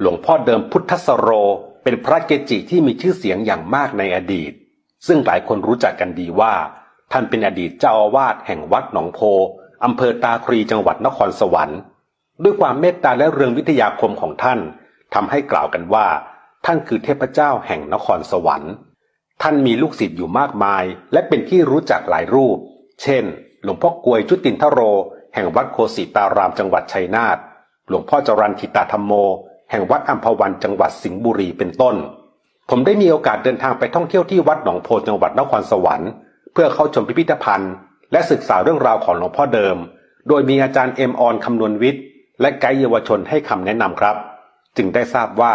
หลวงพ่อเดิมพุทธสโร เป็นพระเกจิที่มีชื่อเสียงอย่างมากในอดีต ซึ่งหลายคนรู้จักกันดีว่า ท่านเป็นอดีตเจ้าอาวาสแห่งวัดหนองโพอำเภอตาครีจังหวัดนครสวรรค์ ด้วยความเมตตาและเรืองวิทยาคมของท่านทำให้กล่าวกันว่า ท่านคือเทพเจ้าแห่งนครสวรรค์ ท่านมีลูกศิษย์อยู่มากมาย และเป็นที่รู้จักหลายรูป เช่น หลวงพ่อกวยจุตินทโร แห่งวัดโคสิตารามจังหวัดชัยนาทหลวงพ่อจรันทิตาธรรมโม แห่งวัดอัมพวันจังหวัดสิงห์บุรีเป็นต้น ผมได้มีโอกาสเดินทางไปท่องเที่ยวที่วัดหนองโพจังหวัดนครสวรรค์เพื่อเข้าชมพิพิธภัณฑ์ และศึกษาเรื่องราวของหลวงพ่อเดิม โดยมีอาจารย์เอ็มออนคำนวณวิทย์ และไกด์เยาวชนให้คำแนะนำครับ จึงได้ทราบว่า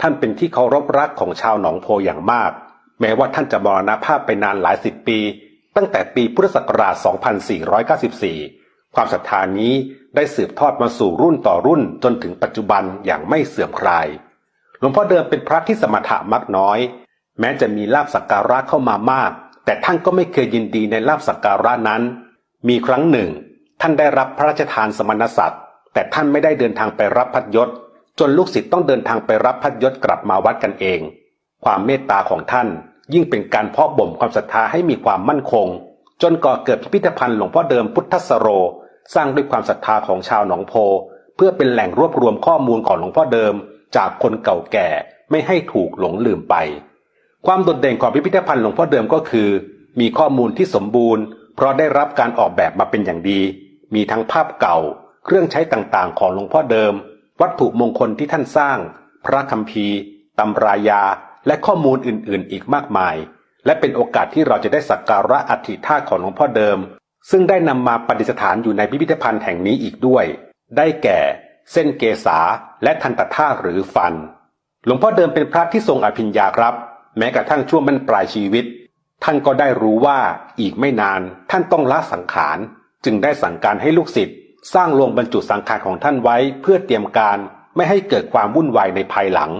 ท่านเป็นที่เคารพรักของชาวหนองโพอย่างมาก แม้ว่าท่านจะมรณภาพไปนานหลายสิบปี ตั้งแต่ปีพุทธศักราช 2494 ความศรัทธานี้ได้สืบทอดมาสู่รุ่นต่อรุ่นจนถึงปัจจุบันอย่างไม่เสื่อมคลาย หลวงพ่อเดิมเป็นพระที่สมถะมักน้อย แม้จะมีลาบสักการะเข้ามามาก แต่ท่านก็ไม่เคยยินดีในลาบสักการะนั้น มีครั้งหนึ่ง ท่านได้รับพระราชทานสมณศักดิ์แต่ท่านไม่ได้เดินทางไปรับพัดยศ จนลูกศิษย์ต้องเดินทางไปรับพัดยศกลับมาวัดกันเอง ความเมตตาของท่านยิ่งเป็นการเพาะบ่มความศรัทธาให้มีความมั่นคง จนก่อเกิดพิพิธภัณฑ์หลวงพ่อเดิมพุทธสโร สร้างด้วยความศรัทธาของชาวหนองโพ เพื่อเป็นแหล่งรวบรวมข้อมูลของหลวงพ่อเดิม จากคนเก่าแก่ไม่ให้ถูกหลงลืมไป ความโดดเด่นของพิพิธภัณฑ์หลวงพ่อเดิมก็คือ มีข้อมูลที่สมบูรณ์ เพราะได้รับการออกแบบมาเป็นอย่างดี มีทั้งภาพเก่า เครื่องใช้ต่างๆ ของหลวงพ่อเดิม วัตถุมงคลที่ท่านสร้าง พระคัมภีร์ตำรายา และข้อมูลอื่นๆ อีกมากมาย และเป็นโอกาสที่เราจะได้สักการะอัฐิธาตุของหลวงพ่อเดิม ซึ่งได้นำมาประดิษฐานอยู่ในพิพิธภัณฑ์แห่งนี้อีกด้วย ได้แก่ เส้นเกษาและทันตธาหรือฟัน หลวงพ่อเดิมเป็นพระที่ทรงอภิญญาครับ แม้กระทั่งช่วงบรรปลายชีวิต ท่านก็ได้รู้ว่าอีกไม่นานท่านต้องละสังขาร จึงได้สั่งการให้ลูกศิษย์สร้างโรงบรรจุสังขารของท่านไว้เพื่อเตรียมการไม่ให้เกิดความวุ่นวายในภายหลัง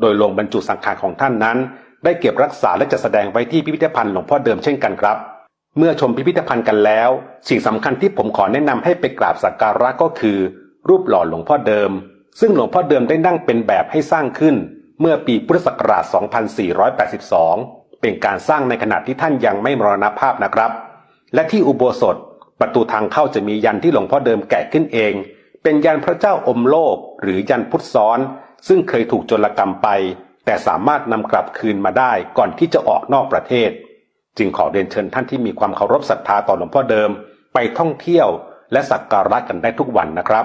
โดยโรงบรรจุสังขารของท่านนั้น ได้เก็บรักษาและจัดแสดงไว้ที่พิพิธภัณฑ์หลวงพ่อเดิมเช่นกันครับ เมื่อชมพิพิธภัณฑ์กันแล้ว สิ่งสำคัญที่ผมขอแนะนำให้ไปกราบสักการะก็คือ รูปหล่อหลวงพ่อเดิม ซึ่งหลวงพ่อเดิมได้นั่งเป็นแบบให้สร้างขึ้น เมื่อปีพุทธศักราช 2482 เป็นการสร้างในขณะที่ท่านยังไม่มรณภาพนะครับ และที่อุโบสถ ประตูทางเข้าจะมียันที่หลวงพ่อเดิมแกะขึ้นเอง เป็นยันพระเจ้าอมโลก หรือยันพุทธซ้อน ซึ่งเคยถูกโจรกรรมไป แต่สามารถนำกลับคืนมาได้ก่อนที่จะออกนอกประเทศ จึงขอเรียนเชิญท่านที่มีความเคารพศรัทธาต่อหลวงพ่อเดิม ไปท่องเที่ยวและสักการะกันได้ทุกวันนะครับ